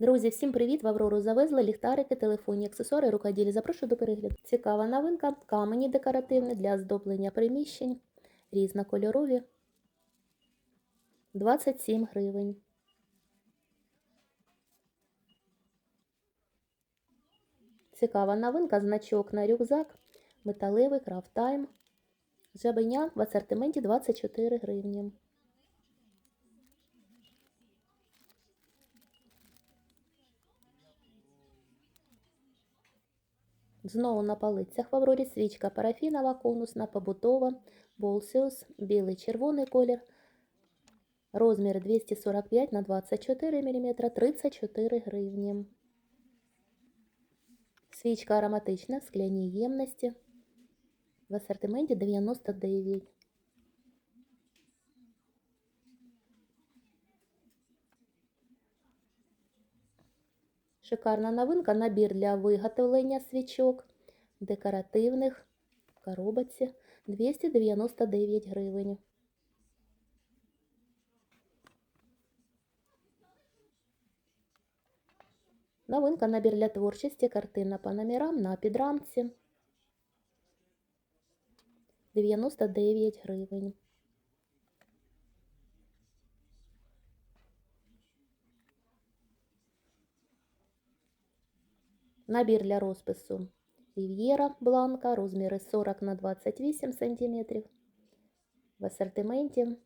Друзі, всім привіт! В Аврору завезли ліхтарики, телефонні аксесуари, рукоділі. Запрошую до перегляду. Цікава новинка, камені декоративні для оздоблення приміщень, різнокольорові. 27 гривень. Цікава новинка, значок на рюкзак, металевий крафтайм. Жабеня в асортименті 24 гривні. Знову на полицях в Аврорі свічка парафінова, конусна, побутова, Болсіус, білий червоний колір, розмір 245 на 24 мм, 34 гривні. Свічка ароматична в скляній ємності, в асортименті 99. Шикарна новинка, набір для виготовлення свічок, декоративних в коробці 299 гривень. Новинка, набір для творчості, картина по номерам на підрамці 99 гривень. Набір для розпису Рів'єра Бланка, розміри 40 на 28 см. В асортименті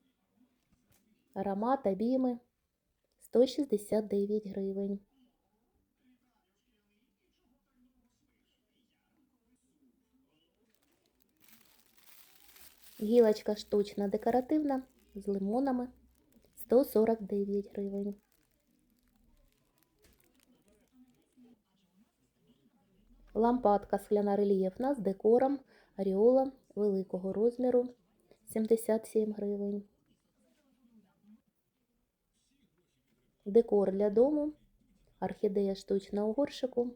аромат обійми 169 гривень. Гілочка штучна декоративна з лимонами 149 гривень. Лампадка скляна рельєфна з декором аріола великого розміру 77 гривень. Декор для дому. Орхідея штучна у горшику.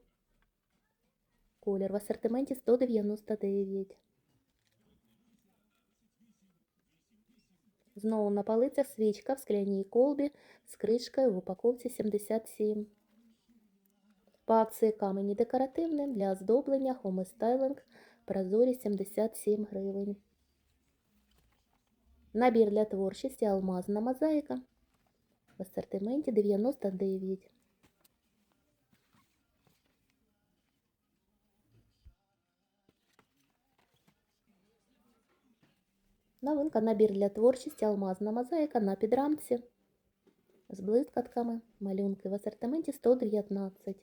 Колір в асортименті 199. Знову на полицях свічка в скляній колбі з кришкою в упаковці 77. Акції камені декоративні для оздоблення хоместайлинг прозорі 77 гривень. Набір для творчості алмазна мозаїка в асортименті 99. Новинка набір для творчості алмазна мозаїка на підрамці з блискатками. Малюнки в асортименті 119.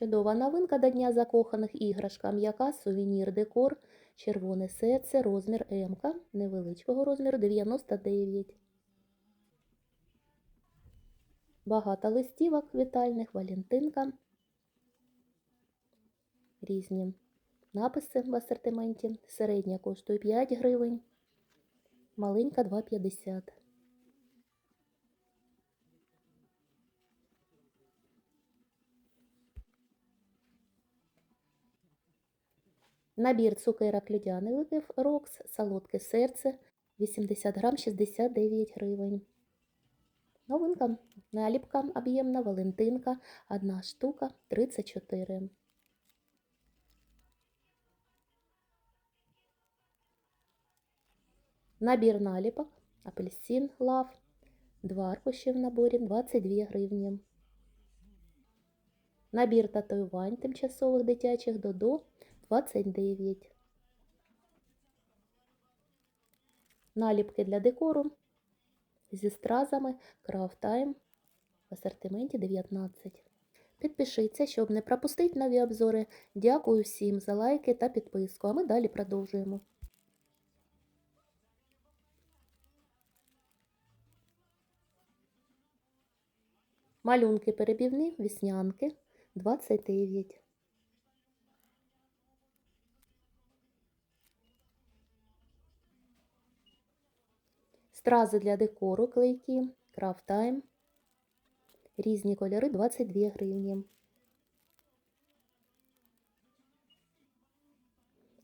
Чудова новинка до Дня закоханих іграшка м'яка, сувенір, декор, червоне серце, розмір М, невеличкого розміру 99. Багато листівок вітальних, валентинка. Різні написи в асортименті. Середня коштує 5 гривень, маленька 2,50. Набір цукерок людяний Рокс, солодке серце 80 грам 69 гривень. Новинка наліпка об'ємна Валентинка, одна штука 34. Набір наліпок апельсин лав, два аркуші в наборі 22 гривні. Набір татуювань тимчасових дитячих Додо 29. Наліпки для декору зі стразами Time в асортименті 19. Підпишіться, щоб не пропустити нові обзори. Дякую всім за лайки та підписку, а ми далі продовжуємо. Малюнки перебівні, віснянки 29. Стрази для декору клейкі, Craft Time. Різні кольори 22 гривні.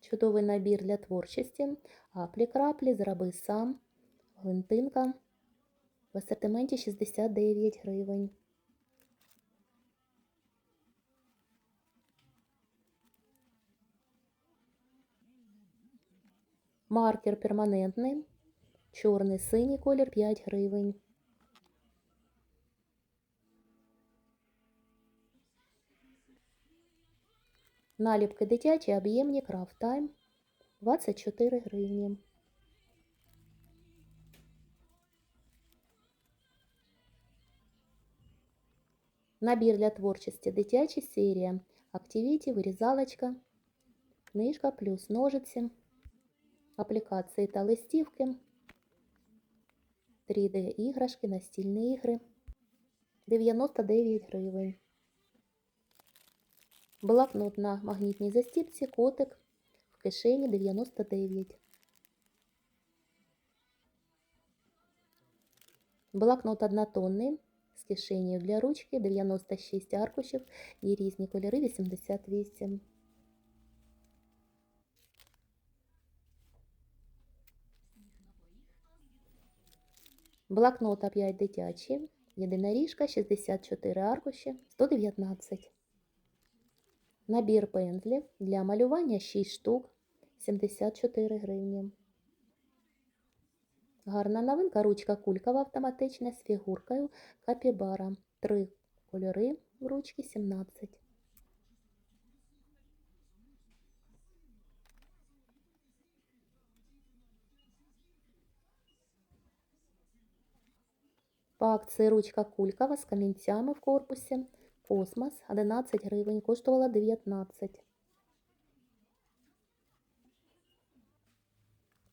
Чудовий набір для творчості. Аплі-краплі, зроби сам, глинтинка. В асортименті 69 гривень. Маркер перманентний. Чорний синій колір 5 гривень. Наліпки дитячі, об'ємні Craft Time 24 гривні. Набір для творчості дитячі серія. Активіті, вирізалочка, книжка плюс ножиці, аплікації та листівки, 3D-іграшки, настільні ігри 99 гривень. Блокнот на магнітній застіпці, котик в кишені 99. Блокнот однотонний з кишенею для ручки 96 аркушів і різні кольори 88. Блокнот А5 дитячий, єдиноріжка 64 аркуші 119. Набір пензлів для малювання 6 штук 74 гривні. Гарна новинка ручка кулькова автоматична з фігуркою капібара. Три кольори в ручки 17. По акції ручка кулькова з камінцями в корпусі. Космос 11 гривень, коштувала 19.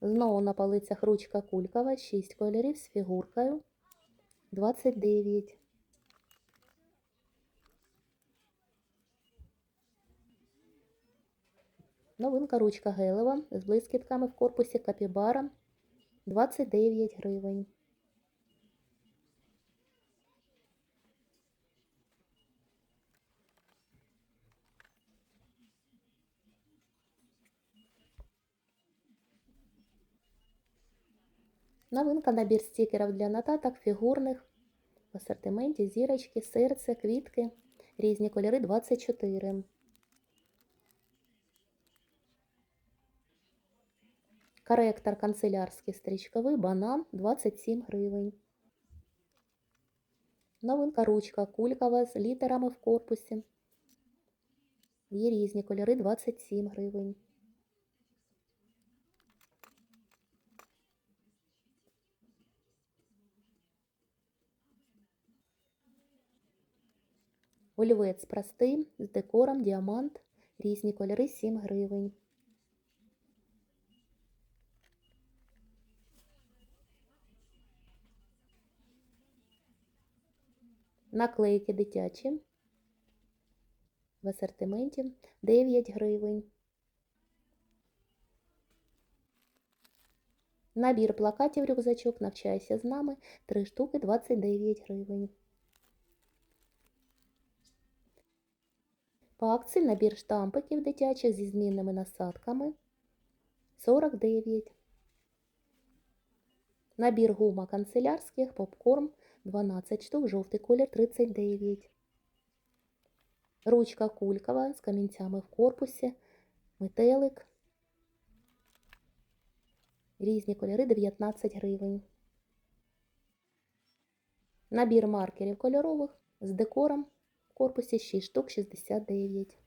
Знову на полицях ручка кулькова, 6 кольорів з фігуркою 29. Новинка ручка гелева з блискітками в корпусі капібара 29 гривень. Новинка набір стікерів для нотаток фігурних. В асортименті зірочки, серце, квітки. Різні кольори 24. Коректор канцелярський стрічковий банан 27 гривень. Новинка ручка кулькова з літерами в корпусі. Є різні кольори 27 гривень. Олівець простий з декором діамант. Різні кольори 7 гривень. Наклейки дитячі. В асортименті 9 гривень. Набір плакатів рюкзачок Навчайся з нами 3 штуки 29 гривень. Акції набір штампиків дитячих зі змінними насадками 49. Набір гума канцелярських, попкорн 12 штук, жовтий колір 39. Ручка кулькова з камінцями в корпусі, метелик. Різні кольори 19 гривень. Набір маркерів кольорових з декором в корпусі 6 штук 69.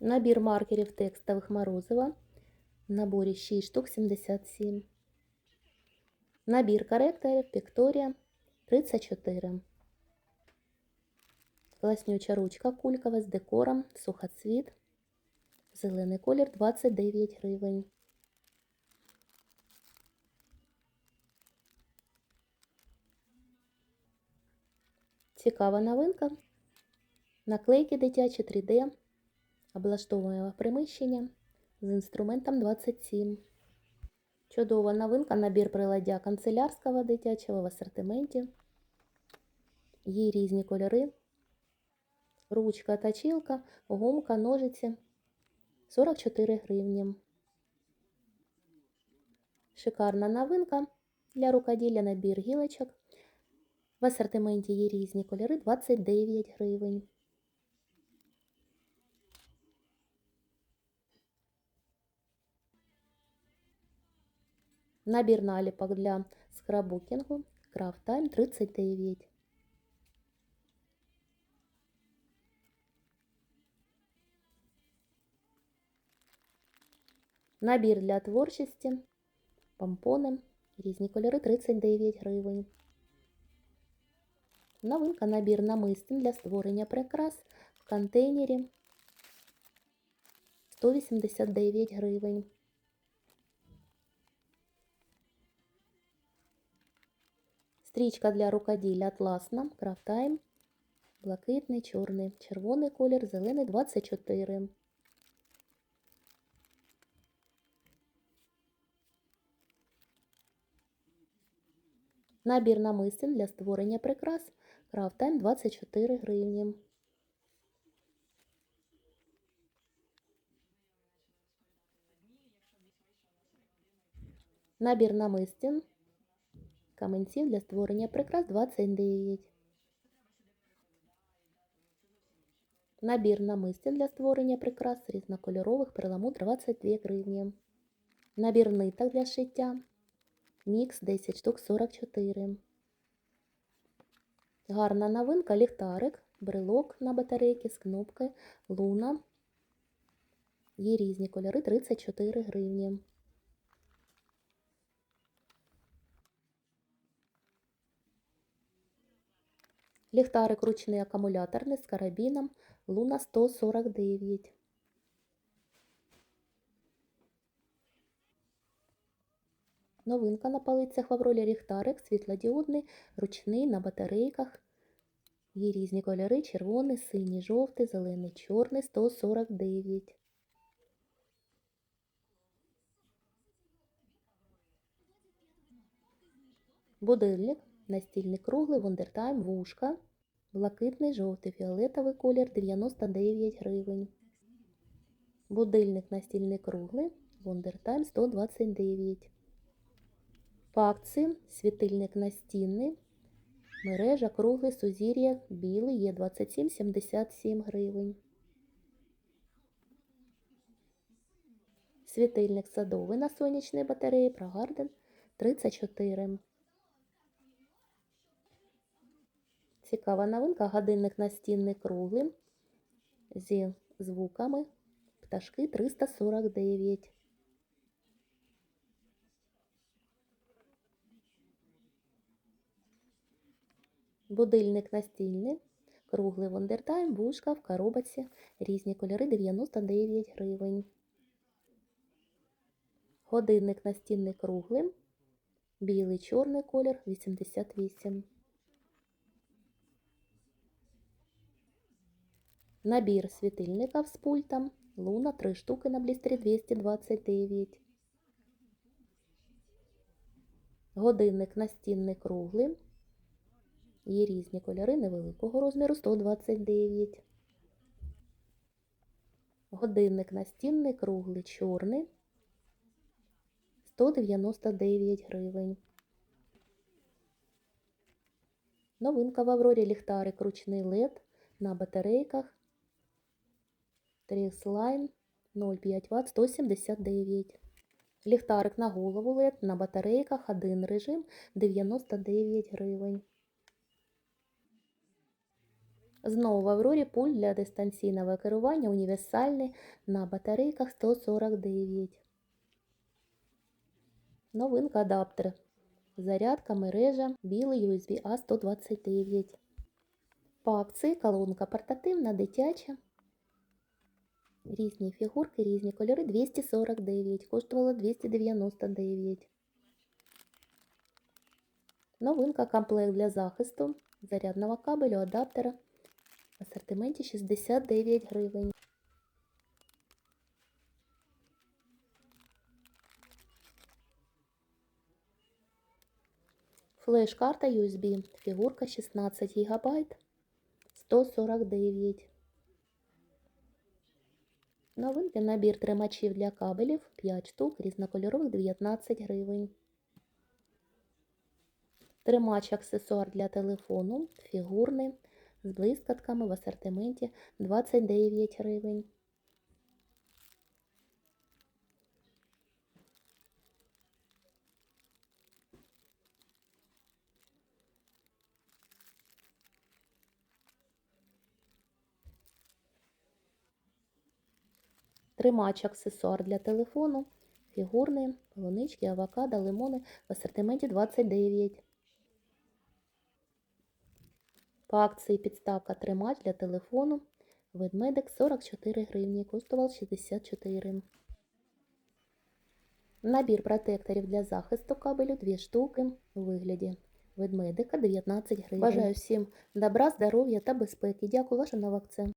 Набір маркерів текстових морозива в наборі 6 штук 77. Набір коректорів Пікторія 34. Класнюча ручка кулькова з декором, сухоцвіт, зелений колір 29 гривень. Цікава новинка. Наклейки дитячі 3D, облаштовуємо приміщення з інструментом 27. Чудова новинка, набір приладдя канцелярського дитячого в асортименті. Є різні кольори. Ручка, точилка, гумка, ножиці 44 гривні. Шикарна новинка для рукоділля набір гілочок. В асортименті є різні кольори 29 гривень. Набір наліпок для скраббукінгу Craft Time 39. Набір для творчості, помпони, різні кольори 39 гривень. Новинка набір намистин для створення прикрас в контейнері 189 гривень. Стрічка для рукоділля атласна, крафтайм, блакитний, чорний, червоний колір, зелений 24. Набір намистин для створення прикрас крафтайм 24 гривні. Набір намистин каменців для створення прикрас 29. Набір намистин для створення прикрас різнокольорових перламутр 22 гривні. Набір ниток для шиття. Мікс 10 штук 44. Гарна новинка ліхтарик, брелок на батарейки з кнопки, луна. Є різні кольори 34 гривні. Ліхтарик ручний акумуляторний з карабіном Луна 149. Новинка на полицях в Авролі ліхтарик, світлодіодний, ручний на батарейках. Є різні кольори: червоний, синій, жовтий, зелений, чорний 149. Будильник, настільний круглий, Wondertime, вушка, блакитний, жовтий, фіолетовий колір 99 гривень. Будильник настільний круглий, Wondertime 129. По світильник настінний, мережа круглий, сузір'я, білий є 27,77 гривень. Світильник садовий на сонячній батареї Прогарден 34. Цікава новинка, годинник настінний круглий зі звуками пташки 349. Будильник настільний, круглий Wondertime, вушка в коробці, різні кольори 99 гривень. Годинник настінний круглий, білий чорний колір 88. Набір світильника з пультом, луна 3 штуки на блістері 229. Годинник настінний круглий. Є різні кольори невеликого розміру 129. Годинник настінний круглий чорний 199 гривень. Новинка в Аврорі ліхтарик ручний LED на батарейках. Тріслайн 0,5 Вт 179. Ліхтарик на голову LED на батарейках один режим 99 гривень. Знову в Аврорі пульт для дистанційного керування універсальний на батарейках 149. Новинка адаптер. Зарядка мережа білий USB A 129. По акції колонка портативна, дитяча. Різні фігурки, різні кольори 249. Коштувала 299. Новинка комплект для захисту зарядного кабелю, адаптера. В асортименті 69 гривень. Флеш-карта USB. Фігурка 16 ГБ 149. Новинки. Набір тримачів для кабелів. 5 штук, різнокольорових. 19 гривень. Тримач аксесуар для телефону, фігурний, з блискатками в асортименті. 29 гривень. Тримач аксесуар для телефону, фігурний, полунички, авокадо, лимони в асортименті 29. По акції підставка тримач для телефону. Ведмедик 44 гривні, коштував 64. Набір протекторів для захисту кабелю 2 штуки у вигляді ведмедика 19 гривень. Бажаю всім добра, здоров'я та безпеки. Дякую, ваша нова акція.